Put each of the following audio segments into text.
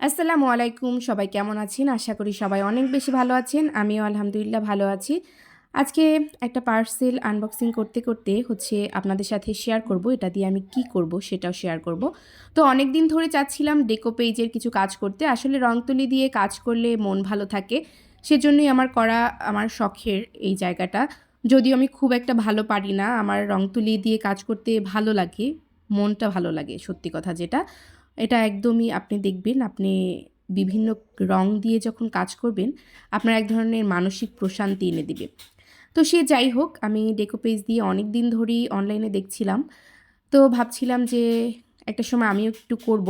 আসসালামু আলাইকুম, সবাই কেমন আছেন? আশা করি সবাই অনেক বেশি ভালো আছেন। আমিও আলহামদুলিল্লাহ ভালো আছি। আজকে একটা পার্সেল আনবক্সিং করতে করতে হচ্ছে আপনাদের সাথে শেয়ার করব। এটা দিয়ে আমি কি করব সেটাও শেয়ার করব। তো অনেক দিন ধরে চাচ্ছিলাম ডেকো পেজের কিছু কাজ করতে। আসলে রং তুলি দিয়ে কাজ করলে মন ভালো থাকে। সেজন্যই আমার করা আমার শখের এই জায়গাটা। যদিও আমি খুব একটা ভালো পারি না, আমার রং তুলি দিয়ে কাজ করতে ভালো লাগে, মনটা ভালো লাগে সত্যি কথা যেটা। এটা একদমই আপনি দেখবেন, আপনি বিভিন্ন রং দিয়ে যখন কাজ করবেন, আপনার এক ধরনের মানসিক প্রশান্তি এনে দিবে। তো সে যাই হোক, আমি ডেকো পেজ দিয়ে অনেক দিন ধরেই অনলাইনে দেখছিলাম। তো ভাবছিলাম যে একটা সময় আমিও একটু করব।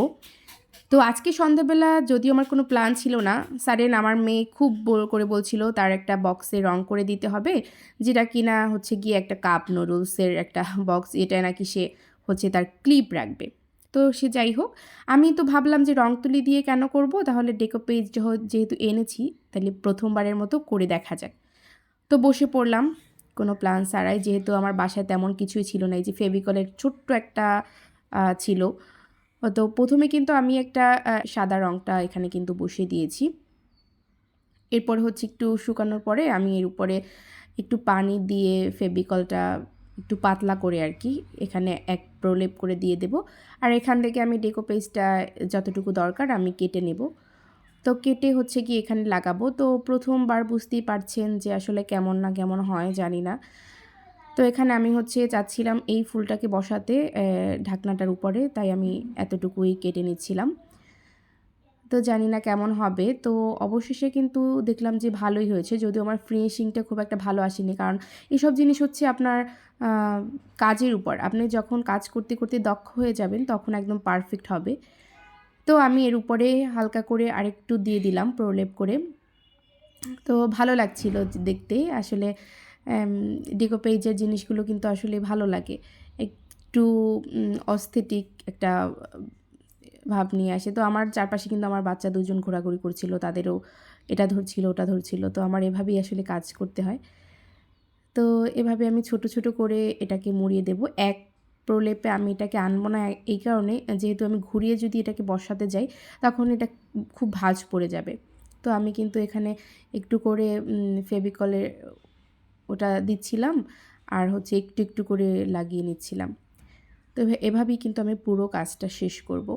তো আজকে সন্ধ্যাবেলা যদিও আমার কোনো প্ল্যান ছিল না সাডেন আমার মেয়ে খুব বড় করে বলছিল, তার একটা বক্সে রং করে দিতে হবে, যেটা কিনা হচ্ছে গিয়ে একটা কাপ নুডলসের একটা বক্স এটা নাকি সে হচ্ছে তার ক্লিপ রাখবে। তো সে যাই হোক, আমি তো ভাবলাম যে রং তুলি দিয়ে কেন করব? তাহলে ডেকো পেজ যেহেতু এনেছি, তাহলে প্রথমবারের মতো করে দেখা যাক। তো বসে পড়লাম, কোনো প্ল্যান ছাড়াই, যেহেতু আমার বাসায় তেমন কিছুই ছিল না, এই যে ফেভিকলের ছোট্ট একটা ছিল। তো প্রথমে কিন্তু আমি একটা সাদা রংটা এখানে কিন্তু বসিয়ে দিয়েছি। এরপর হচ্ছে একটু শুকানোর পরে আমি এর উপরে একটু পানি দিয়ে ফেভিকলটা একটু পাতলা করে আর কি, এখানে এক প্রলেপ করে দিয়ে দেব। আর এখান থেকে আমি ডেকো পেস্টটা যতটুকু দরকার আমি কেটে নেব। তো কেটে হচ্ছে কি এখানে লাগাবো। তো প্রথমবার বুঝতেই পারছেন যে আসলে কেমন না কেমন হয়, জানি না। তো এখানে আমি হচ্ছে চাচ্ছিলাম এই ফুলটাকে বসাতে ঢাকনাটার উপরে, তাই আমি এতটুকুই কেটে নিচ্ছিলাম। তো জানি না কেমন হবে। তো অবশেষে কিন্তু দেখলাম যে ভালোই হয়েছে। যদিও আমার ফিনিশিংটা খুব একটা ভালো আসেনি। কারণ এসব জিনিস হচ্ছে আপনার কাজের উপর। আপনি যখন কাজ করতে করতে দক্ষ হয়ে যাবেন, তখন একদম পারফেক্ট হবে। তো আমি এর উপরে হালকা করে আরেকটু দিয়ে দিলাম প্রলেপ করে। তো ভালো লাগছিল দেখতে। আসলে ডিকো পেজের জিনিসগুলো কিন্তু আসলে ভালো লাগে। একটু অস্থেটিক একটা ভাব নিয়ে আসে। তো আমার চারপাশে কিন্তু আমার বাচ্চা দুজন ঘোরাঘুরি করছিল, তাদেরও এটা ধরছিল, ওটা ধরছিল। তো আমার এভাবেই আসলে কাজ করতে হয়। তো এভাবে আমি ছোট ছোট করে এটাকে মুড়িয়ে দেব। এক প্রলেপে আমি এটাকে আনব না এই কারণে, যেহেতু আমি ঘুরিয়ে যদি এটাকে বসাতে যাই, তখন এটা খুব ভাঁজ পড়ে যাবে। তো আমি কিন্তু এখানে একটু করে ফেভিকলের ওটা দিচ্ছিলাম আর হচ্ছে একটু একটু করে লাগিয়ে নিচ্ছিলাম। তো এভাবেই কিন্তু আমি পুরো কাজটা শেষ করব।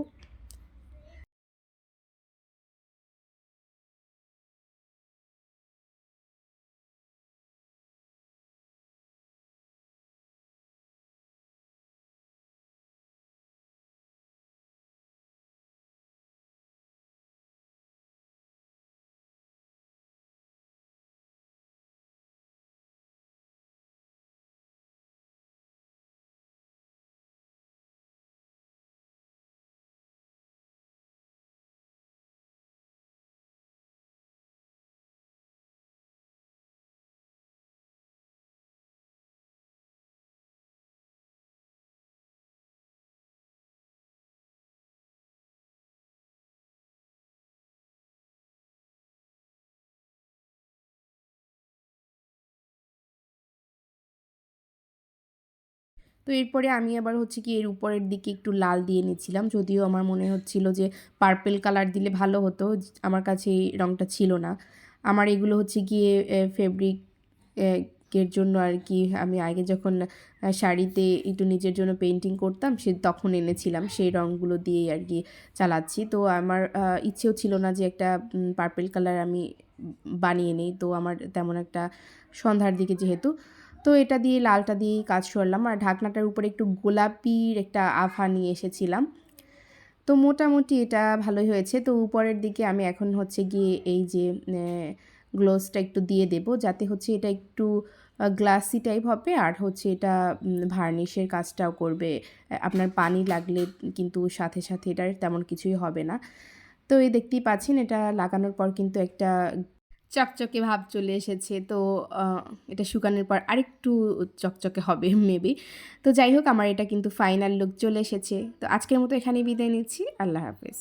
তো এরপরে আমি আবার হচ্ছে কি এর উপরের দিকে একটু লাল দিয়ে নিয়েছিলাম যদিও আমার মনে হচ্ছিল যে পার্পেল কালার দিলে ভালো হতো, আমার কাছে এই রঙটা ছিল না। আমার এগুলো হচ্ছে গিয়ে ফেব্রিক এর জন্য আর কি আমি আগে যখন শাড়িতে একটু নিজের জন্য পেন্টিং করতাম, সে তখন এনেছিলাম। সেই রঙগুলো দিয়েই আর কি চালাচ্ছি। তো আমার ইচ্ছেও ছিল না যে একটা পার্পেল কালার আমি বানিয়ে নিই। তো আমার তেমন একটা সন্ধ্যার দিকে যেহেতু তো এটা দিয়ে লালটা দিয়েই কাজ করলাম আর ঢাকনাটার উপরে একটু গোলাপির একটা আভা নিয়ে এসেছিলাম। তো মোটামুটি এটা ভালোই হয়েছে। তো উপরের দিকে আমি এখন হচ্ছে গিয়ে এই যে গ্লোসটা একটু দিয়ে দেব যাতে হচ্ছে এটা একটু গ্লাসি টাইপ হবে আর হচ্ছে এটা ভার্নিশের কাজটাও করবে। আপনার পানি লাগলে কিন্তু সাথে সাথে এটার তেমন কিছুই হবে না। তো এই দেখতেই পাচ্ছেন এটা লাগানোর পর কিন্তু একটা চকচকে ভাব চলে এসেছে। তো এটা শুকানোর পর আরেকটু চকচকে হবে মেবি তো যাই হোক, আমার এটা কিন্তু ফাইনাল লুক চলে এসেছে। তো আজকের মতো এখানেই বিদায় নিচ্ছি। আল্লাহ হাফেজ।